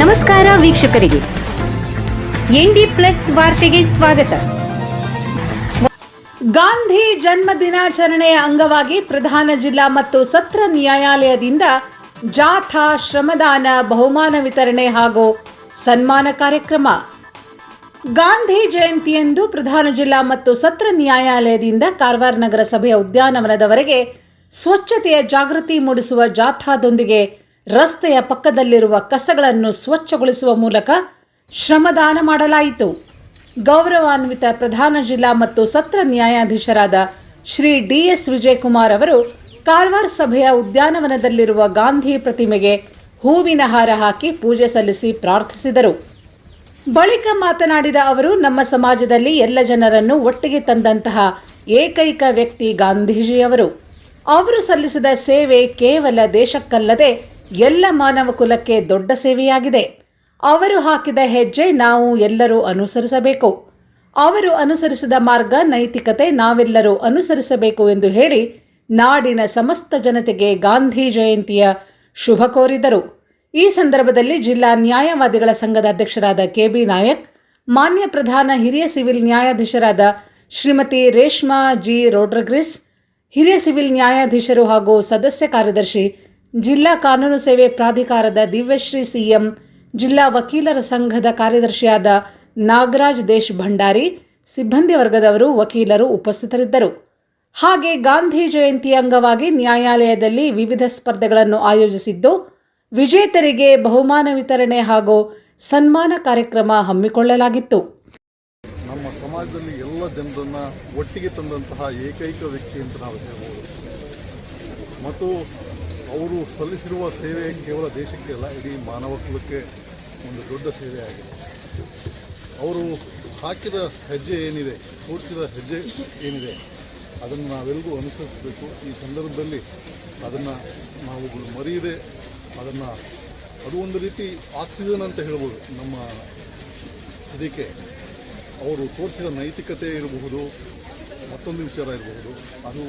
ನಮಸ್ಕಾರ ವೀಕ್ಷಕರಿಗೆ. ND plus ವಾರ್ತೆಗೆ ಸ್ವಾಗತ. ಗಾಂಧಿ ಜನ್ಮ ದಿನಾಚರಣೆಯ ಅಂಗವಾಗಿ ಪ್ರಧಾನ ಜಿಲ್ಲಾ ಮತ್ತು ಸತ್ರ ನ್ಯಾಯಾಲಯದಿಂದ ಜಾಥಾ ಶ್ರಮದಾನ ಬಹುಮಾನ ವಿತರಣೆ ಹಾಗೂ ಸನ್ಮಾನ ಕಾರ್ಯಕ್ರಮ. ಗಾಂಧಿ ಜಯಂತಿಯಂದು ಪ್ರಧಾನ ಜಿಲ್ಲಾ ಮತ್ತು ಸತ್ರ ನ್ಯಾಯಾಲಯದಿಂದ ಕಾರವಾರ ನಗರಸಭೆಯ ಉದ್ಯಾನವನದವರೆಗೆ ಸ್ವಚ್ಛತೆಯ ಜಾಗೃತಿ ಮೂಡಿಸುವ ಜಾಥಾದೊಂದಿಗೆ ರಸ್ತೆಯ ಪಕ್ಕದಲ್ಲಿರುವ ಕಸಗಳನ್ನು ಸ್ವಚ್ಛಗೊಳಿಸುವ ಮೂಲಕ ಶ್ರಮದಾನ ಮಾಡಲಾಯಿತು. ಗೌರವಾನ್ವಿತ ಪ್ರಧಾನ ಜಿಲ್ಲಾ ಮತ್ತು ಸತ್ರ ನ್ಯಾಯಾಧೀಶರಾದ ಶ್ರೀ ಡಿ ಎಸ್ ವಿಜಯಕುಮಾರ್ ಅವರು ಕಾರವಾರ ಸಭೆಯ ಉದ್ಯಾನವನದಲ್ಲಿರುವ ಗಾಂಧಿ ಪ್ರತಿಮೆಗೆ ಹೂವಿನ ಹಾರ ಹಾಕಿ ಪೂಜೆ ಸಲ್ಲಿಸಿ ಪ್ರಾರ್ಥಿಸಿದರು. ಬಳಿಕ ಮಾತನಾಡಿದ ಅವರು, ನಮ್ಮ ಸಮಾಜದಲ್ಲಿ ಎಲ್ಲ ಜನರನ್ನು ಒಟ್ಟಿಗೆ ತಂದಂತಹ ಏಕೈಕ ವ್ಯಕ್ತಿ ಗಾಂಧೀಜಿಯವರು. ಅವರು ಸಲ್ಲಿಸಿದ ಸೇವೆ ಕೇವಲ ದೇಶಕ್ಕಲ್ಲದೆ ಎಲ್ಲ ಮಾನವ ಕುಲಕ್ಕೆ ದೊಡ್ಡ ಸೇವೆಯಾಗಿದೆ. ಅವರು ಹಾಕಿದ ಹೆಜ್ಜೆ ನಾವು ಎಲ್ಲರೂ ಅನುಸರಿಸಬೇಕು. ಅವರು ಅನುಸರಿಸಿದ ಮಾರ್ಗ, ನೈತಿಕತೆ ನಾವೆಲ್ಲರೂ ಅನುಸರಿಸಬೇಕು ಎಂದು ಹೇಳಿ ನಾಡಿನ ಸಮಸ್ತ ಜನತೆಗೆ ಗಾಂಧಿ ಜಯಂತಿಯ ಶುಭ ಕೋರಿದರು. ಈ ಸಂದರ್ಭದಲ್ಲಿ ಜಿಲ್ಲಾ ನ್ಯಾಯವಾದಿಗಳ ಸಂಘದ ಅಧ್ಯಕ್ಷರಾದ ಕೆಬಿ ನಾಯಕ್, ಮಾನ್ಯ ಪ್ರಧಾನ ಹಿರಿಯ ಸಿವಿಲ್ ನ್ಯಾಯಾಧೀಶರಾದ ಶ್ರೀಮತಿ ರೇಷ್ಮಾ ಜಿ. ರೋಡ್ರಗ್ರಿಸ್, ಹಿರಿಯ ಸಿವಿಲ್ ನ್ಯಾಯಾಧೀಶರು ಹಾಗೂ ಸದಸ್ಯ ಕಾರ್ಯದರ್ಶಿ ಜಿಲ್ಲಾ ಕಾನೂನು ಸೇವೆ ಪ್ರಾಧಿಕಾರದ ದಿವ್ಯಶ್ರೀ ಸಿಎಂ, ಜಿಲ್ಲಾ ವಕೀಲರ ಸಂಘದ ಕಾರ್ಯದರ್ಶಿಯಾದ ನಾಗರಾಜ್ ದೇಶ್ ಭಂಡಾರಿ, ಸಿಬ್ಬಂದಿ ವರ್ಗದವರು, ವಕೀಲರು ಉಪಸ್ಥಿತರಿದ್ದರು. ಹಾಗೆ ಗಾಂಧಿ ಜಯಂತಿ ಅಂಗವಾಗಿ ನ್ಯಾಯಾಲಯದಲ್ಲಿ ವಿವಿಧ ಸ್ಪರ್ಧೆಗಳನ್ನು ಆಯೋಜಿಸಿದ್ದು, ವಿಜೇತರಿಗೆ ಬಹುಮಾನ ವಿತರಣೆ ಹಾಗೂ ಸನ್ಮಾನ ಕಾರ್ಯಕ್ರಮ ಹಮ್ಮಿಕೊಳ್ಳಲಾಗಿತ್ತು. ನಮ್ಮ ಸಮಾಜದಲ್ಲಿ ಎಲ್ಲ ಜನರನ್ನ ಒಟ್ಟಿಗೆ ತಂದಂತಹ ಏಕೈಕ ವ್ಯಕ್ತಿ ಅಂತ ನಾವು ಹೇಳ್ಬೋದು. ಮತ್ತು ಅವರು ಸಲ್ಲಿಸಿರುವ ಸೇವೆ ಕೇವಲ ದೇಶಕ್ಕೆ ಅಲ್ಲ, ಇಡೀ ಮಾನವ ಕುಲಕ್ಕೆ ಒಂದು ದೊಡ್ಡ ಸೇವೆ ಆಗಿದೆ. ಅವರು ಹಾಕಿದ ಹೆಜ್ಜೆ ಏನಿದೆ, ತೋರಿಸಿದ ಹೆಜ್ಜೆ ಏನಿದೆ, ಅದನ್ನು ನಾವೆಲ್ಲರೂ ಅನುಸರಿಸಬೇಕು. ಈ ಸಂದರ್ಭದಲ್ಲಿ ಅದನ್ನು ನಾವುಗಳು ಮರೆಯದೆ ಅದನ್ನು, ಅದು ಒಂದು ರೀತಿ ಆಕ್ಸಿಜನ್ ಅಂತ ಹೇಳ್ಬೋದು ನಮ್ಮ ಇದಕ್ಕೆ. ಅವರು ತೋರಿಸಿದ ನೈತಿಕತೆ ಇರಬಹುದು, ಮತ್ತೊಂದು ವಿಚಾರ ಇರಬಹುದು. ಅದು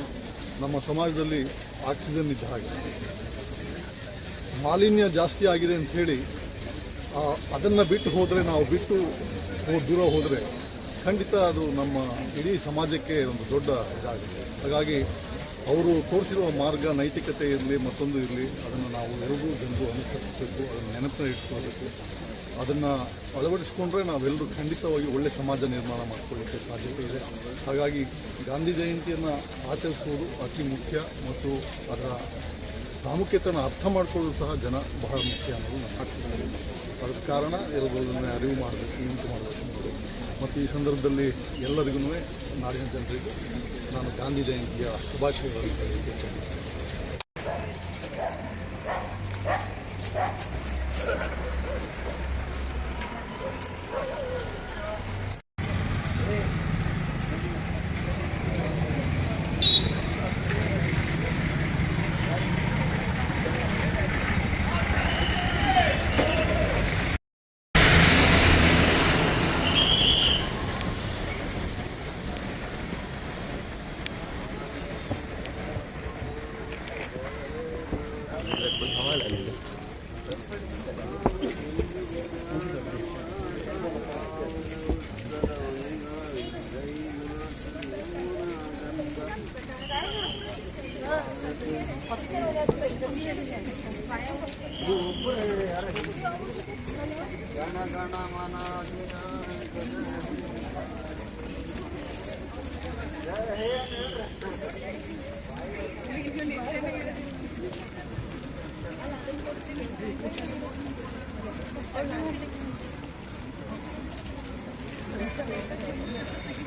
ನಮ್ಮ ಸಮಾಜದಲ್ಲಿ ಆಕ್ಸಿಜನ್ ಇದ್ದ ಹಾಗೆ. ಮಾಲಿನ್ಯ ಜಾಸ್ತಿ ಆಗಿದೆ ಅಂತ ಹೇಳಿ ಅದನ್ನು ಬಿಟ್ಟು ಹೋದರೆ ನಾವು ಬಿಟ್ಟು ದೂರ ಹೋದರೆ ಖಂಡಿತ ಅದು ನಮ್ಮ ಇಡೀ ಸಮಾಜಕ್ಕೆ ಒಂದು ದೊಡ್ಡ ಇದಾಗಿದೆ ಹಾಗಾಗಿ ಅವರು ತೋರಿಸಿರುವ ಮಾರ್ಗ ನೈತಿಕತೆ ಇರಲಿ ಮತ್ತೊಂದು ಇರಲಿ, ಅದನ್ನು ನಾವು ಎರಡೂ ಜನರು ಅನುಸರಿಸಬೇಕು, ಅದನ್ನು ನೆನಪಿನ ಇಟ್ಕೊಳ್ಬೇಕು ಅದನ್ನು ಅಳವಡಿಸ್ಕೊಂಡ್ರೆ ನಾವೆಲ್ಲರೂ ಖಂಡಿತವಾಗಿ ಒಳ್ಳೆ ಸಮಾಜ ನಿರ್ಮಾಣ ಮಾಡಿಕೊಳ್ಳಿಕ್ಕೆ ಸಾಧ್ಯತೆ ಇದೆ. ಹಾಗಾಗಿ ಗಾಂಧಿ ಜಯಂತಿಯನ್ನು ಆಚರಿಸುವುದು ಅತಿ ಮುಖ್ಯ ಮತ್ತು ಅದರ ಪ್ರಾಮುಖ್ಯತೆಯನ್ನು ಅರ್ಥ ಮಾಡ್ಕೊಳ್ಳೋದು ಸಹ ಜನ ಬಹಳ ಮುಖ್ಯ ಅನ್ನೋದು ನಾನು ಅಭಿಪ್ರಾಯ. ಅದಕ್ಕೆ ಕಾರಣ ಎಲ್ಲರನ್ನ ಅರಿವು ಮಾಡಬೇಕು ಉಂಟು ಮಾಡಬೇಕು ಅನ್ನೋದು. ಮತ್ತು ಈ ಸಂದರ್ಭದಲ್ಲಿ ಎಲ್ಲರಿಗೂ ನಾಡಿನ ಜನರಿಗೆ ನಾನು ಗಾಂಧಿ ಜಯಂತಿಯ ಶುಭಾಶಯಗಳನ್ನು al elinde. Thank you. Thank you.